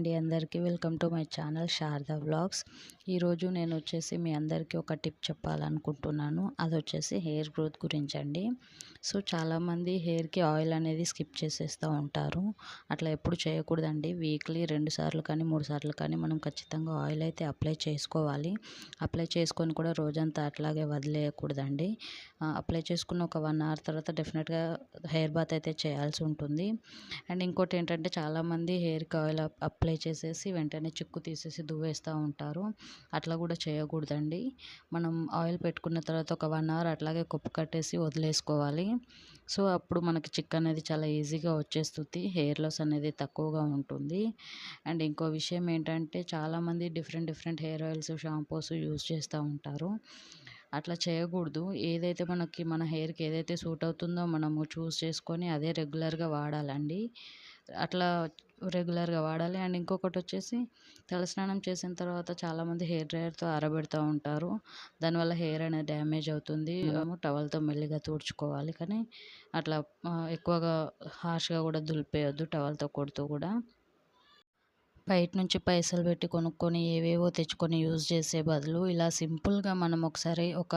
అండి అందరికీ. Welcome to my channel Sharada vlogs. ఈరోజు నేను వచ్చేసి మీ అందరికీ ఒక టిప్ చెప్పాలనుకుంటున్నాను. అది వచ్చేసి హెయిర్ గ్రోత్ గురించి అండి సో చాలామంది హెయిర్కి ఆయిల్ అనేది స్కిప్ చేసేస్తూ ఉంటారు. అట్లా ఎప్పుడు చేయకూడదండి. వీక్లీ రెండు సార్లు కానీ మూడు సార్లు కానీ మనం ఖచ్చితంగా ఆయిల్ అయితే అప్లై చేసుకోవాలి. అప్లై చేసుకొని కూడా రోజంతా అట్లాగే వదిలేయకూడదండి. అప్లై చేసుకున్న ఒక వన్ అవర్ తర్వాత డెఫినెట్గా హెయిర్ బాత్ అయితే చేయాల్సి ఉంటుంది. అండ్ ఇంకోటి ఏంటంటే చాలామంది హెయిర్కి ఆయిల్ అప్లై చేసేసి వెంటనే చిక్కు తీసేసి దువ్వేస్తూ ఉంటారు. అట్లా కూడా చేయకూడదండి. మనం ఆయిల్ పెట్టుకున్న తర్వాత ఒక వన్ అవర్ అట్లాగే కుప్పు కట్టేసి వదిలేసుకోవాలి. సో అప్పుడు మనకి చిక్ అనేది చాలా ఈజీగా వచ్చేస్తుంది. హెయిర్ లాస్ అనేది తక్కువగా ఉంటుంది. అండ్ ఇంకో విషయం ఏంటంటే చాలామంది different different hair oils shampoos use చేస్తూ ఉంటారు. అట్లా చేయకూడదు. ఏదైతే మనకి మన హెయిర్కి ఏదైతే సూట్ అవుతుందో మనము చూస్ చేసుకొని అదే రెగ్యులర్గా వాడాలండి. అట్లా రెగ్యులర్గా వాడాలి. అండ్ ఇంకొకటి వచ్చేసి తలస్నానం చేసిన తర్వాత చాలామంది హెయిర్ డ్రైయర్తో ఆరబెడుతూ ఉంటారు. దానివల్ల హెయిర్ అనేది డ్యామేజ్ అవుతుంది. టవల్తో మెల్లిగా తుడుచుకోవాలి. కానీ అట్లా ఎక్కువగా హార్ష్గా కూడా దులిపేయొద్దు టవల్తో కొడుతూ కూడా. బయట నుంచి పైసలు పెట్టి కొనుక్కొని ఏవేవో తెచ్చుకొని యూజ్ చేసే బదులు ఇలా సింపుల్గా మనం ఒకసారి ఒక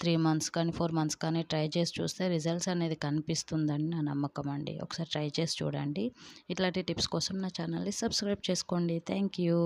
త్రీ మంత్స్ కానీ ఫోర్ మంత్స్ కానీ ట్రై చేసి చూస్తే రిజల్ట్స్ అనేది కనిపిస్తుందని నా నమ్మకం అండి. ఒకసారి ట్రై చేసి చూడండి. ఇట్లాంటి టిప్స్ కోసం నా ఛానల్ని సబ్స్క్రైబ్ చేసుకోండి. Thank you.